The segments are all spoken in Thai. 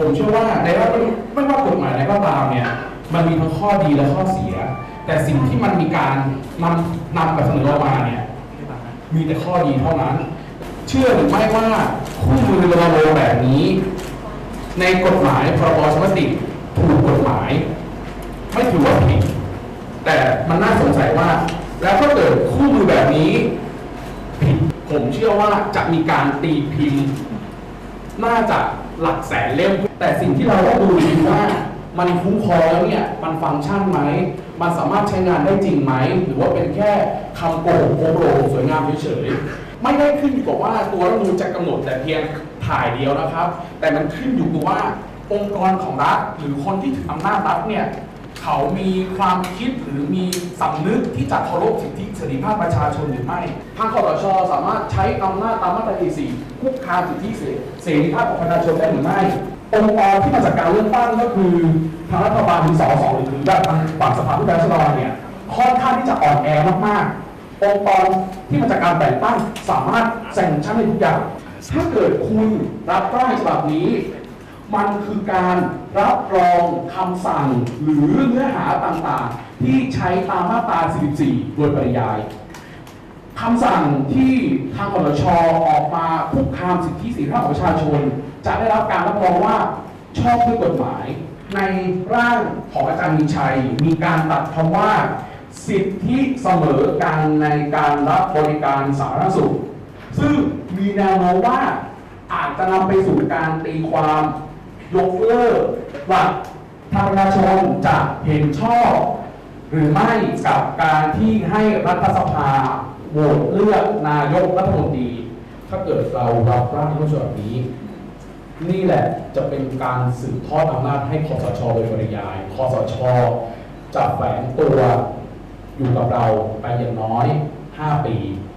ผมเชื่อว่าในรัฐไม่ว่ากฎหมายอะไรก็ตามเนี่ย มันมีทั้งข้อดีและข้อเสีย แต่สิ่งที่มันมีการนำนำเสนอออกมาเนี่ยมีแต่ข้อดีเท่านั้น เชื่อหรือไม่ว่าคู่มือรณรงค์แบบนี้ ในกฎหมายพรบสมติถูกกฎหมาย ไม่ถือว่าผิดแต่มันน่าสงสัยว่า แล้วถ้าเกิดคู่มือแบบนี้ผิดผมเชื่อว่าจะมีการตีพิมพ์ น่าจะหลักแสนเล่ม แต่สิ่งที่เราต้องดูคือว่ามันคุ้มครองแล้วเนี่ยมันฟังก์ชันไหม มันสามารถใช้งานได้จริงไหม หรือว่าเป็นแค่คำโกหกโกโปรสวยงามเฉยๆ ไม่ได้ขึ้นอยู่กับว่าตัวรัฐมนูญจะกำหนดแต่เพียงถ่ายเดียวนะครับ แต่มันขึ้นอยู่กับว่าองค์กรของรัฐหรือคนที่ถืออำนาจรัฐเนี่ยเขามีความคิดหรือมีสำนึกที่จะเคารพสิทธิเสรีภาพประชาชนหรือไม่ทางคอสชสามารถใช้อำนาจตามมาตราที่4คุกคามสิทธิเสรีภาพของประชาชนได้หรือไม่ องค์กรที่มาจากการเลือกตั้งก็คือทางรัฐบาลหรือสสหรือแบบทางฝั่งสภาผู้แทนราษฎรเนี่ยค่อนข้างที่จะอ่อนแอมากๆ องค์กรที่มาจากการแต่งตั้งสามารถแซงชั่นในทุกอย่าง ถ้าเกิดคุณรับร่างฉบับนี้ มันคือการรับรองคำสั่งหรือเนื้อหาต่างๆ ที่ใช้ตามมาตรา 44 โดยปริยายคำสั่งที่ทางกรชออกมาคุกคามสิทธิเสรีภาพของประชาชน จะได้รับการรับรองว่าชอบด้วยกฎหมาย ในร่างของอาจารย์มีชัย มีการตัดคำว่า สิทธิเสมอกันในการรับบริการสาธารณสุข ซึ่งมีแนวโน้มว่าอาจจะนำไปสู่การตีความยกเลิกหลักทางประชาชนจะเห็นชอบ หรือไม่กับการที่ให้รัฐสภาโหวตเลือกนายกรัฐมนตรีถ้าเกิดเรารับร่างรัฐธรรมนูญฉบับนี้ นี่แหละจะเป็นการสืบทอดอำนาจให้คอสชโดยปริยายคอสชจะแฝงตัวอยู่กับเราไปอย่างน้อย 5 ปี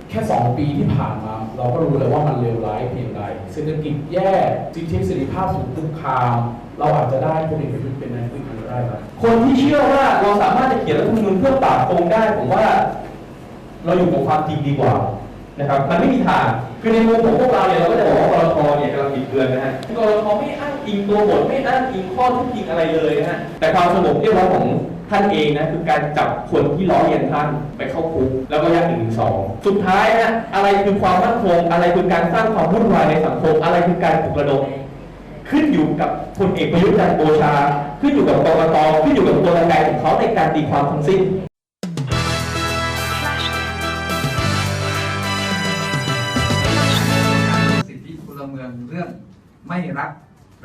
แค่ 2 ปีที่ผ่านมา เราก็รู้แล้วว่ามันเลวร้ายเพียงใดเศรษฐกิจแย่สิทธิเสรีภาพถูกคุกคาม เราอาจจะได้พลเอกประยุทธ์เป็นนายกรัฐมนตรีได้ครับคนที่เชื่อว่าเราสามารถจะเขียนรัฐธรรมนูญเพื่อปราบโกงได้ผมว่า เราอยู่กับความจริงดีกว่า นะครับมันไม่มีทางคือในมุมของพวกเราเนี่ยเราก็จะบอกว่ากรทเนี่ยกำลังบิดเบือนนะฮะกรทไม่อ้างอิงตัวบทไม่อ้างอิงข้อที่จริงอะไรเลยนะฮะแต่ความสงบเรียบร้อยของท่านเองนะคือการจับคนที่ล้อเลียนท่านไปเข้าคุกแล้วก็ยัดหนึ่งถึงสองสุดท้ายนะอะไรคือความมั่นคงอะไรคือการสร้างความวุ่นวายในสังคมอะไรคือการปลุกระดมขึ้นอยู่กับพลเอกประยุทธ์จันทร์โอชา ขึ้นอยู่กับกรกตขึ้นอยู่กับตัวกลไกของเขาในการตีความทั้งสิ้น ไม่รับ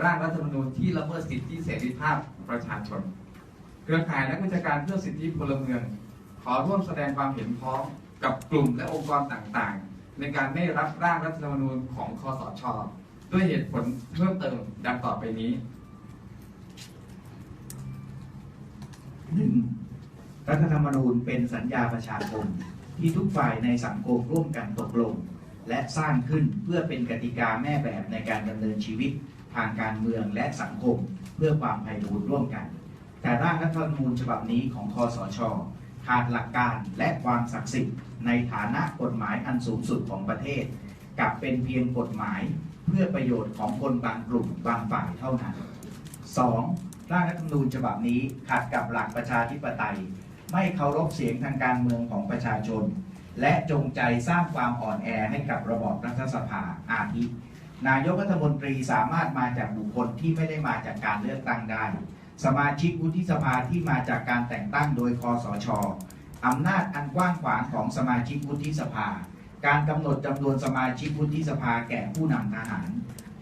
ร่างรัฐธรรมนูญที่ละเมิดสิทธิเสรีภาพประชาชน เครือข่ายนักวิชาการเพื่อสิทธิพลเมือง ขอร่วมแสดงความเห็นพ้องกับกลุ่มและองค์กรต่างๆ ในการไม่รับร่างรัฐธรรมนูญของคอสช ด้วยเหตุผลเพิ่มเติมดังต่อไปนี้หนึ่งรัฐธรรมนูญเป็นสัญญาประชาคมที่ทุกฝ่ายในสังคมร่วมกันตกลง และสร้างขึ้นเพื่อเป็นกติกาแม่แบบในการดำเนินชีวิตทางการเมืองและสังคม เพื่อความไพบูรย์ร่วมกัน แต่ร่างรัฐธรรมนูญฉบับนี้ของคอสชขาดหลักการและความศักดิ์สิทธิ์ในฐานะกฎหมายอันสูงสุดของประเทศกลับเป็นเพียงกฎหมายเพื่อประโยชน์ของคนบางกลุ่มบางฝ่ายเท่านั้น 2. ร่างรัฐธรรมนูญฉบับนี้ขัดกับหลักประชาธิปไตย ไม่เคารพเสียงทางการเมืองของประชาชน และจงใจสร้างความอ่อนแอให้กับระบอบรัฐสภาอาทินายกรัฐมนตรีสามารถมาจากบุคคลที่ไม่ได้มาจากการเลือกตั้งได้ สมาชิกวุฒิสภาที่มาจากการแต่งตั้งโดยคอสชอำนาจอันกว้างขวางของสมาชิกวุฒิสภา การกำหนดจำนวนสมาชิกวุฒิสภาแก่ผู้นำทหาร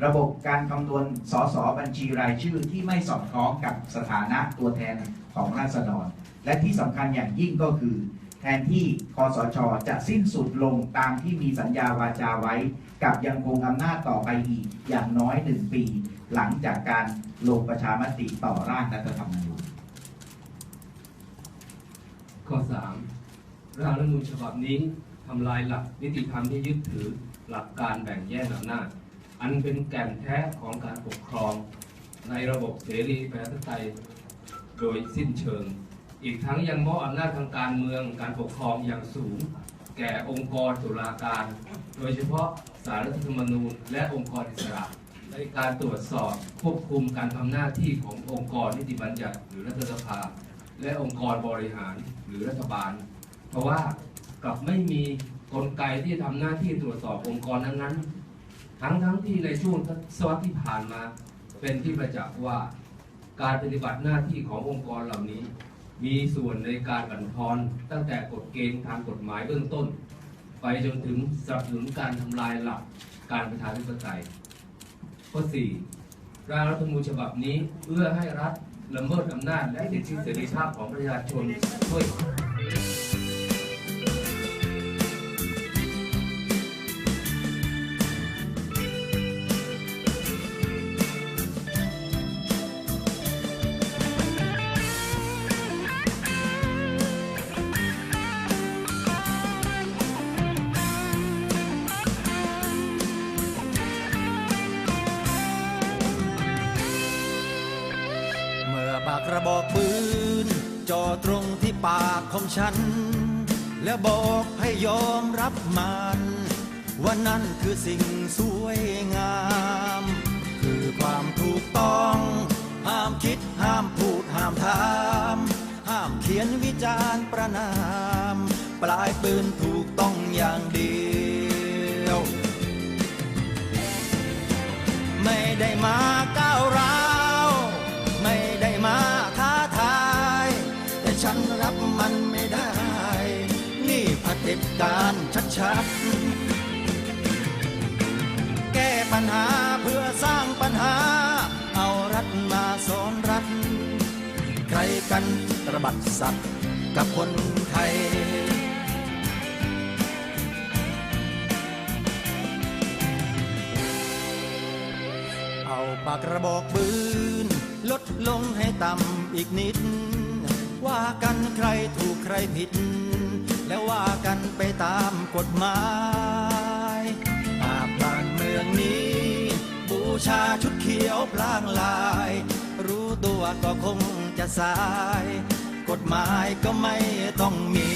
ระบบการคำนวณสสบัญชีรายชื่อที่ไม่สอดคล้องกับสถานะตัวแทนของราษฎร และที่สำคัญอย่างยิ่งก็คือ แทนที่คอสชจะสิ้นสุดลงตามที่มีสัญญาวาจาไว้ กับยังคงอำนาจต่อไปอีกอย่างน้อยหนึ่งปี หลังจากการลงประชามติต่อร่างรัฐธรรมนูญข้อ 3 ร่างรัฐธรรมนูญฉบับนี้ทำลายหลักนิติธรรมที่ยึดถือหลักการแบ่งแยกอำนาจ อันเป็นแก่นแท้ของการปกครอง ในระบบเสรีประชาธิปไตยโดยสิ้นเชิง อีกทั้งยังมอบอำนาจทางการเมืองการปกครองอย่างสูง แก่องค์กรตุลาการ โดยเฉพาะสารรัฐธรรมนูญ และองค์กรอิสระในการตรวจสอบควบคุมการทำหน้าที่ขององค์กรนิติบัญญัติหรือรัฐสภา และองค์กรบริหารหรือรัฐบาล เพราะว่ากลับไม่มีกลไกที่ทำหน้าที่ตรวจสอบองค์กรนั้นๆ ทั้งทั้งที่ในช่วงทศวรรษที่ผ่านมา เป็นที่ประจักษ์ว่า การปฏิบัติหน้าที่ขององค์กรเหล่านี้ มีส่วนในการบั่นทอนตั้งแต่กฎเกณฑ์ทางกฎหมายเบื้องต้น ไปจนถึงสนับสนุนการทำลายหลักการประชาธิปไตย ข้อ 4 ร่างรัฐธรรมนูญฉบับนี้เพื่อให้รัฐละเมิดอำนาจและสิทธิเสรีภาพของประชาชนด้วย ระบอกปืนจ่อตรงที่ปากของฉัน แล้วบอกให้ยอมรับมันว่านั่นคือสิ่งสวยงาม คือความถูกต้อง ห้ามคิดห้ามพูดห้ามถาม ห้ามเขียนวิจารณ์ประนาม ปลายปืนถูกต้องอย่างเดียว ไม่ได้มา ชัดแก้ปัญหาเพื่อสร้างปัญหา เอารัฐมาสอนรัฐ ใครกันระบัดสัตว์กับคนไทยเอาปากกระบอกปืน ลดลงให้ต่ำอีกนิด ว่ากันใครถูกใครผิด แล้วว่ากันไปตามกฎหมายอาบบ้านเมืองนี้ บูชาชุดเขียวพลางลาย รู้ตัวก็คงจะสาย กฎหมายก็ไม่ต้องมี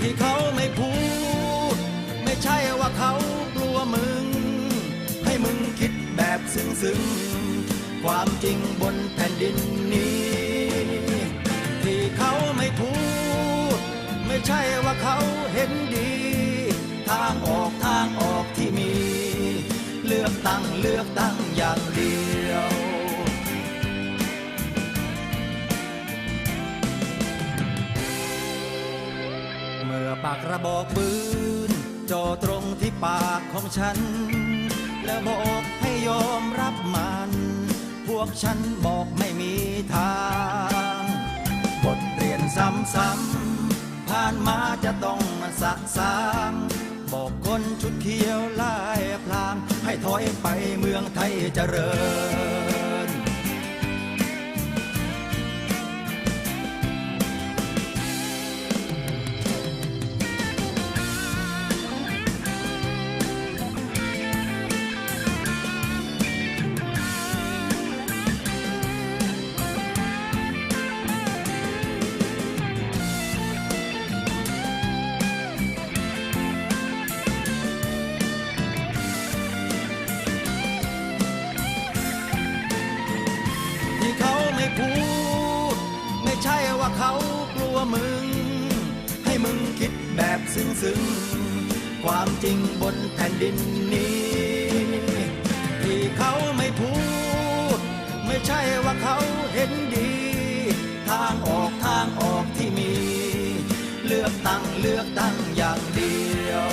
ที่เขาไม่พูด ไม่ใช่ว่าเขากลัวมึง ให้มึงคิดแบบซึ้งๆ ความจริงบนแผ่นดินนี้ ใช่ว่าเขาเห็นดี ทางออกทางออกที่มี เลือกตั้งเลือกตั้งอย่างเดียว เมื่อปากระบอกปืนจ่อตรงที่ปากของฉัน แล้วบอกให้ยอมรับมัน พวกฉันบอกไม่มีทาง บทเรียนซ้ำๆผ่านมาจะต้องสะสางบอกคนชุดเขียวลายพลาง ให้ถอยไปเมืองไทยเจริญ แบบซึ้งความจริงบนแผ่นดินนี้ ที่เขาไม่พูด ไม่ใช่ว่าเขาเห็นดี ทางออกทางออกที่มี เลือกตั้งเลือกตั้งอย่างเดียว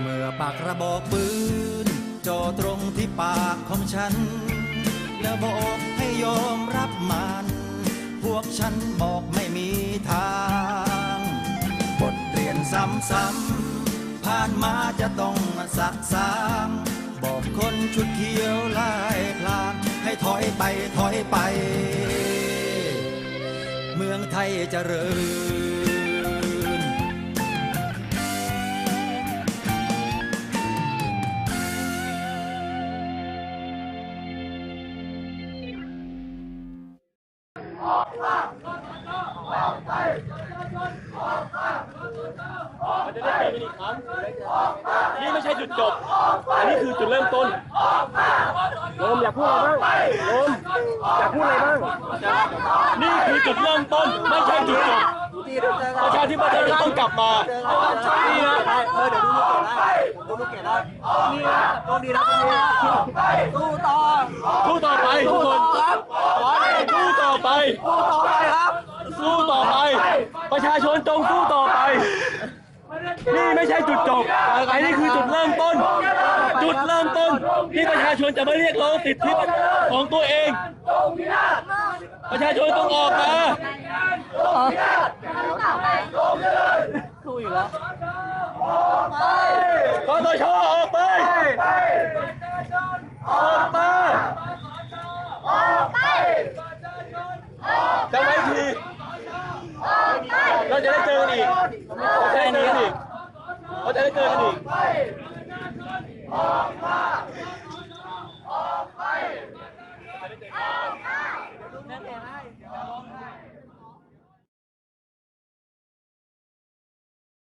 เมื่อปากกระบอกปืนจ่อตรงที่ปากของฉัน แล้วบอกให้ยอม มัน พวกฉันบอกไม่มีทาง บทเรียนซ้ำๆผ่านมาจะต้องสักสางบอกคนชุดเขียวลายพลางให้ถอยไปถอยไป เมืองไทยเจริญ มันจะได้เจอกันอีกครั้งนี่ไม่ใช่จุดจบ อันนี้คือจุดเริ่มต้นโยมอยากพูดอะไรบ้างโยมอยากพูดอะไรบ้าง นี่คือจุดเริ่มต้น ไม่ใช่จุดจบประชาธิปไตยจะต้องกลับมานี่นะเออเดี๋ยวดูลูกเกดได้ดูลูกเกดได้นี่นะโชคดีนะสู้ต่อสู้ต่อไปทุกคน ครับขอเลยสู้ต่อไป สู้ต่อไปครับ สู้ต่อไป ประชาชนจงสู้ต่อไป นี่ไม่ใช่จุดจบอันนี้คือจุดเริ่มต้น จุดเริ่มต้นที่ประชาชนจะมาเรียกร้องสิทธิของตัวเอง ประชาชนต้องออกมาสู้อยู่แล้วคอสชออกไปออกมา จะไว้ทีเราจะได้เจอกันอีกเราจะได้เจอกันอีกเราจะได้เจอกันอีก